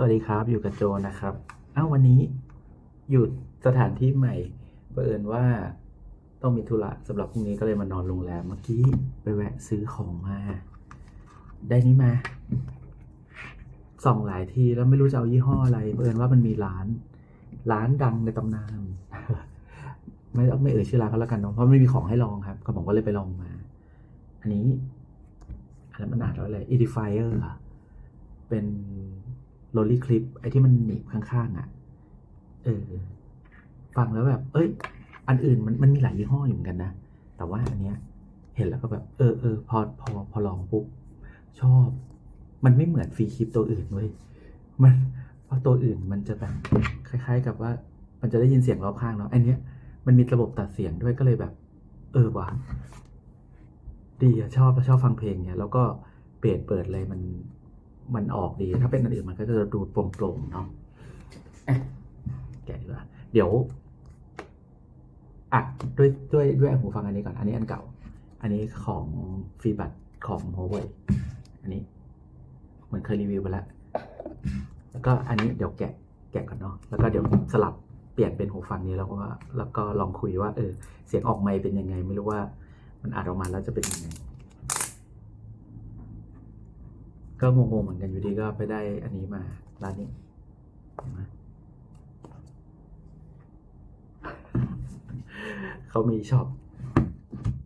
สวัสดีครับอยู่กับโจนะครับอ้าววันนี้อยู่สถานที่ใหม่เผอิญว่าต้องมีธุระสำหรับพรุ่งนี้ก็เลยมานอนโรงแรมเมื่อกี้ไปแวะซื้อของมา ได้นี้มาส่องหลายทีแล้วไม่รู้จะเอายี่ห้ออะไรเผอิญว่ามันมีร้าน ร้านดังในตำนานไม่ไม่เอ่ยชื่อร้านก็แล้วกันเนาะเพราะไม่มีของให้ลองครับ ก็ผมก็เลยไปลองมา อันนี้อันนั้นมันอ่านว่าอะไร edifier อะเป็น ลลี่คลิปไอ้ที่มันหนีบข้างๆอะ เออ ฟังแล้วแบบ เอ้ย อันอื่นมันมันมีหลายยี่ห้ออยู่เหมือนกันนะ แต่ว่าอันเนี้ย เห็นแล้วก็แบบ เออเออพอพอพอลองปุ๊บ ชอบ มันไม่เหมือนฟรีคลิปตัวอื่นเว้ย มันเพราะตัวอื่นมันจะแบบคล้าย ๆ กับว่า มันจะได้ยินเสียงรอบข้างเนาะ อันเนี้ย มันมีระบบตัดเสียงด้วยก็เลยแบบ เออว่ะดีอะชอบชอบฟังเพลงเนี่ยแล้วก็เปิดเปิดเลยมัน มันออกดี ถ้าเป็นอันอื่นมันก็จะดูโปร่งๆเนาะอะแกะดีกว่า เดี๋ยวอัดด้วยด้วยด้วยหูฟังอันนี้ก่อน อันนี้อันเก่า อันนี้ของฟีบัตของ Huawei อันนี้เหมือนเคยรีวิวไปแล้ว แล้วก็อันนี้เดี๋ยวแกะแกะก่อนเนาะ แล้วก็เดี๋ยวสลับเปลี่ยนเป็นหูฟังนี้แล้วก็ว่า แล้วก็ลองคุยว่า เออ เสียงออกไมค์เป็นยังไง ไม่รู้ว่า มันอัดออกมาแล้วจะเป็นยังไง ก็งงๆเหมือนกันอยู่ดีก็ไปได้อันนี้มาร้านนี้เห็นไหมเขามีช็อป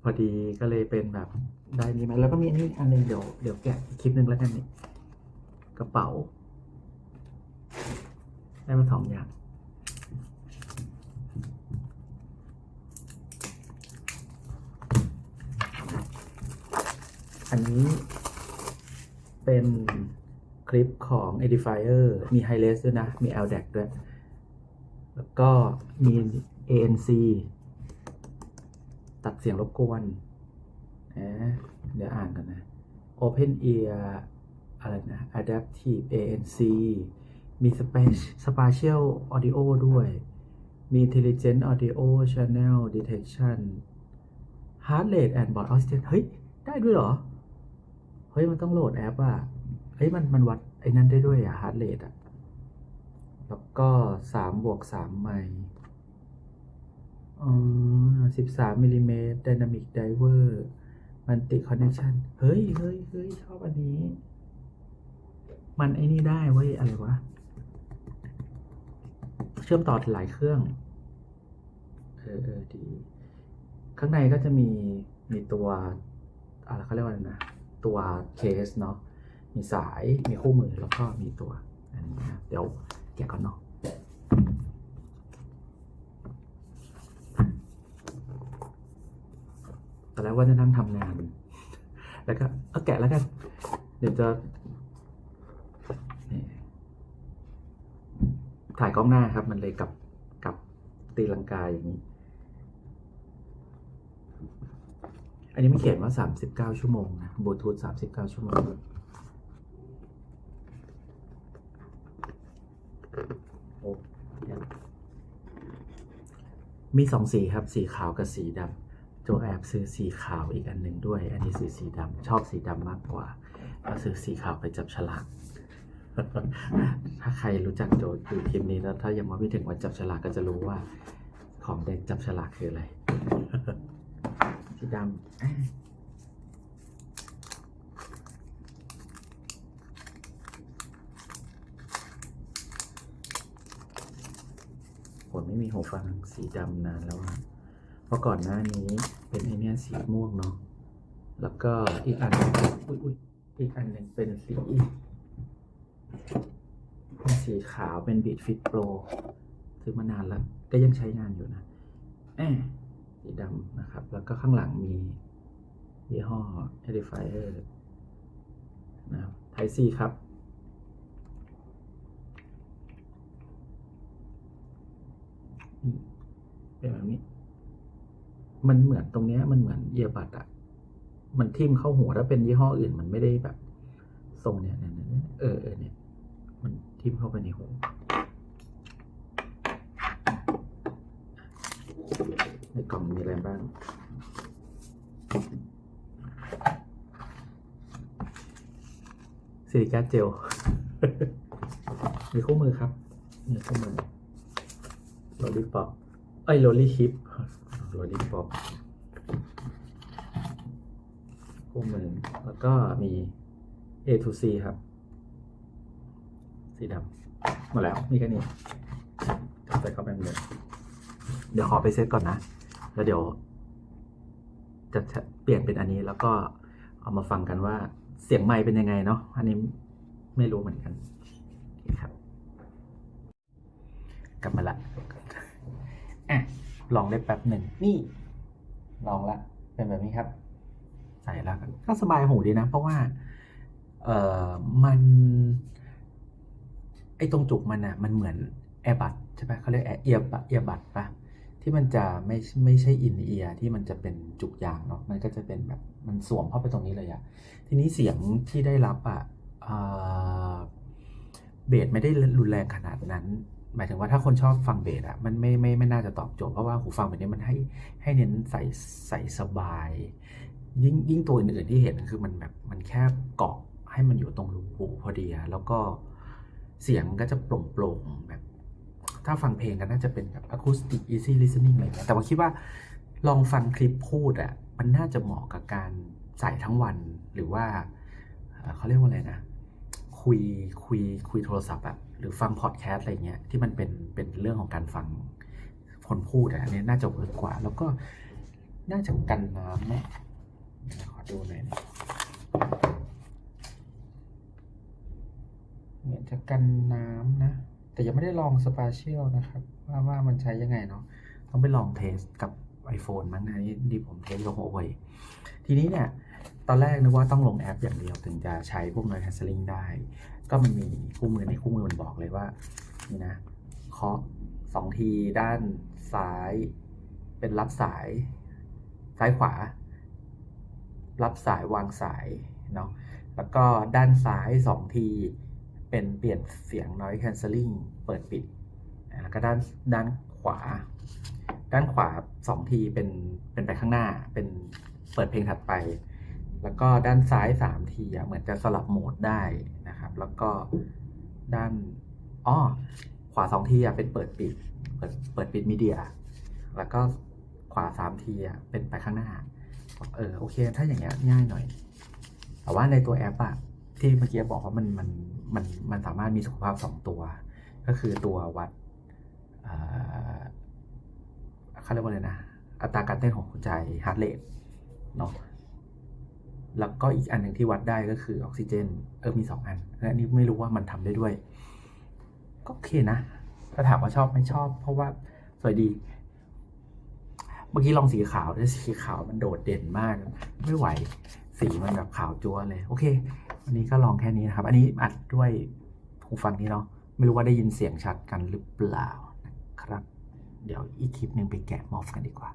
พอดีก็เลยเป็นแบบได้นี้มาแล้วก็มีอันนี้อันนึงเดี๋ยวเดี๋ยวแกะคลิปหนึ่งแล้วกันนี่กระเป๋า ได้มาสองอย่างอันนี้ เป็นคลิปของ Edifier มี h i r e s ด้วยนะ มี LDAC ด้วย แล้วก็มี ANC ตัดเสียงรบกวนนะเดี๋ยวอ่านกันนะ Open Ear อะไรนะ Adaptive ANC มี Spa- Spatial Audio ด้วย มี Intelligent Audio Channel Detection Heart Rate and Body Oxygen เฮ้ย ได้ด้วยเหรอ เฮ้ยมันต้องโหลดแอปอะเฮ้ยมันมันวัดไอ้นั่นได้ด้วยอะ Heart Rate อะแล้วก็สามบวกสามไมล์อ๋อสิบสามมิลลิเมตร Dynamic Driver Multi Connection เฮ้ยเฮ้ยเฮ้ยชอบอันนี้ มันไอ้นี่ได้เว้ยอะไรวะ เชื่อมต่อหลายเครื่อง เออเออดี ข้างในก็จะมีมีตัวอะไรเขาเรียกว่าอะไรนะ ตัวเคสเนาะมีสายมีคู่มือแล้วก็มีตัวอันนี้นะเดี๋ยวแกะก่อนเนาะตอนแรกว่าจะนั่งทำงาน แล้วก็เอาแกะแล้วกัน เดี๋ยวจะถ่ายกล้องหน้าครับ มันเลยกับกับตีลังกาอย่างนี้ อันนี้มันเขียนว่า 39 ชั่วโมงนะบลูทูธ39 ชั่วโมง มีสองสีครับ สีขาวกับสีดำโจแอบซื้อสีขาวอีกอันหนึ่งด้วย อันนี้ซื้อสีดำชอบสีดำมากกว่าก็ซื้อสีขาวไปจับฉลากถ้าใครรู้จักโจดูคลิปนี้แล้ว ถ้ายังมาไม่ถึงวันจับฉลากก็จะรู้ว่า ของเด็กจับฉลากคืออะไร สีดำผมไม่มีหูฟังสีดำนานแล้วอะเพราะก่อนหน้านี้เป็นไอเนี้ยสีม่วงเนาะ แล้วก็อีกอันอุ้ยอุ้ยอีกอันหนึ่งเป็นสีเป็นสีขาวเป็นบีทฟิตโปรซื้อมานานแล้ว ก็ยังใช้งานอยู่นะแอบ สีดำนะครับ แล้วก็ข้างหลังมียี่ห้อ Edifier นะครับไทซีครับ เป็นแบบนี้ มันเหมือนตรงนี้มันเหมือนเอียบัดอะมันทิ่มเข้าหัวถ้าเป็นยี่ห้ออื่น มันไม่ได้แบบทรงเนี้ยเนี่ยเนี่ยเนี่ยเออเออเนี่ย มันทิ่มเข้าไปในหูใน กล่องมีอะไรบ้าง ซิลิก้าเจล มีคู่มือครับ มีคู่มือโรลลี่ป๊อปเอ้ยโรลลี่ชิปโรลลี่ป๊อปคู่มือ แล้วก็มี A to C ครับ สีดำหมดแล้ว มีแค่นี้ใส่เข้าไปเหมือนเดิมเดี๋ยวขอไปเซตก่อนนะ แล้วเดี๋ยว จะเปลี่ยนเป็นอันนี้แล้วก็เอามาฟังกันว่าเสียงไมค์เป็นยังไงเนาะอันนี้ไม่รู้เหมือนกันครับ กลับมาละอะลองได้แป๊บหนึ่งนี่ ลองละ เป็นแบบนี้ครับ ใส่แล้วกันก็สบายหูดีนะ เพราะว่า เอ่อมัน ไอ้ตรงจุกมันอะมันเหมือนแอร์บัดใช่ปะเขาเรียกแอร์เอียบเอียบัดปะ ที่มันจะไม่ไม่ใช่อินเอียร์ที่มันจะเป็นจุกยางเนาะมันก็จะเป็นแบบมันสวมเข้าไปตรงนี้เลยอะทีนี้เสียงที่ได้รับอะเบสไม่ได้รุนแรงขนาดนั้น หมายถึงว่าถ้าคนชอบฟังเบสอะมันไม่ไม่ไม่น่าจะตอบโจทย์เพราะว่าหูฟังแบบนี้มันให้ให้เน้นใส่ใส่สบาย ยิ่งยิ่งตัวอื่นๆที่เห็นคือมันแบบมันแค่เกาะให้มันอยู่ตรงรูหูพอดีแล้วก็เสียงก็จะโปร่งๆแบบ ถ้าฟังเพลงก็น่าจะเป็นแบบ acoustic easy listening อะไรเงี้ยแต่ว่าคิดว่าลองฟังคลิปพูดอะมันน่าจะเหมาะกับการใส่ทั้งวันหรือว่าเขาเรียกว่าอะไรนะ คุยคุยคุยโทรศัพท์อะหรือฟังพอดแคสต์อะไรเงี้ยที่มันเป็นเป็นเรื่องของการฟังคนพูดอะอันนี้น่าจะเวิร์กกว่า แล้วก็น่าจะกันน้ำเนี่ยเดี๋ยวขอดูหน่อยนะเนี่ยจะกันน้ำนะ แต่ยังไม่ได้ลองสปาเชียลนะครับ ว่าว่ามันใช้ยังไงเนาะต้องไปลองเทสกับ iPhone มั้งนะนี่ที่ผมเทสกับ Huawei ทีนี้เนี่ย ตอนแรกนึกว่าต้องลงแอปอย่างเดียว ถึงจะใช้พวก noise cancelling ได้ ก็มันมีคู่มือในคู่มือมันบอกเลยว่า นี่นะเคาะสองทีด้านซ้าย เป็นรับสาย ซ้ายขวา รับสายวางสายเนาะแล้วก็ด้านซ้ายสองที เป็นเปลี่ยนเสียง noise cancelling เปิดปิดแล้วก็ด้านด้านขวา ด้านขวาสองทีเป็นเป็นไปข้างหน้าเป็นเปิดเพลงถัดไป แล้วก็ด้านซ้ายสามทีเหมือนจะสลับโหมดได้นะครับ แล้วก็ด้านอ้อขวาสองทีเป็นเปิดปิดเปิดเปิดปิดมีเดีย แล้วก็ขวาสามทีเป็นไปข้างหน้าเออโอเค ถ้าอย่างเงี้ยง่ายหน่อย แต่ว่าในตัวแอปอะที่เมื่อกี้บอกว่ามันมัน มันมันสามารถมีสุขภาพสองตัว ก็คือตัววัดเอ่อเขาเรียกว่าอะไรนะ อัตราการเต้นของหัวใจ heart rate เนาะแล้วก็อีกอันหนึ่งที่วัดได้ก็คือออกซิเจน เออมีสองอันและนนี้ไม่รู้ว่ามันทำได้ด้วย ก็โอเคนะถ้าถามว่าชอบไม่ชอบ เพราะว่าสวยดี เมื่อกี้ลองสีขาวด้วยสีขาวมันโดดเด่นมาก ไม่ไหว สีมันแบบขาวจั๊วเลย โอเค วันนี้ก็ลองแค่นี้นะครับ อันนี้อัดด้วยหูฟังนี้เนาะ ไม่รู้ว่าได้ยินเสียงชัดกันหรือเปล่านะครับ เดี๋ยวอีกคลิปหนึ่งไปแกะมอฟกันดีกว่า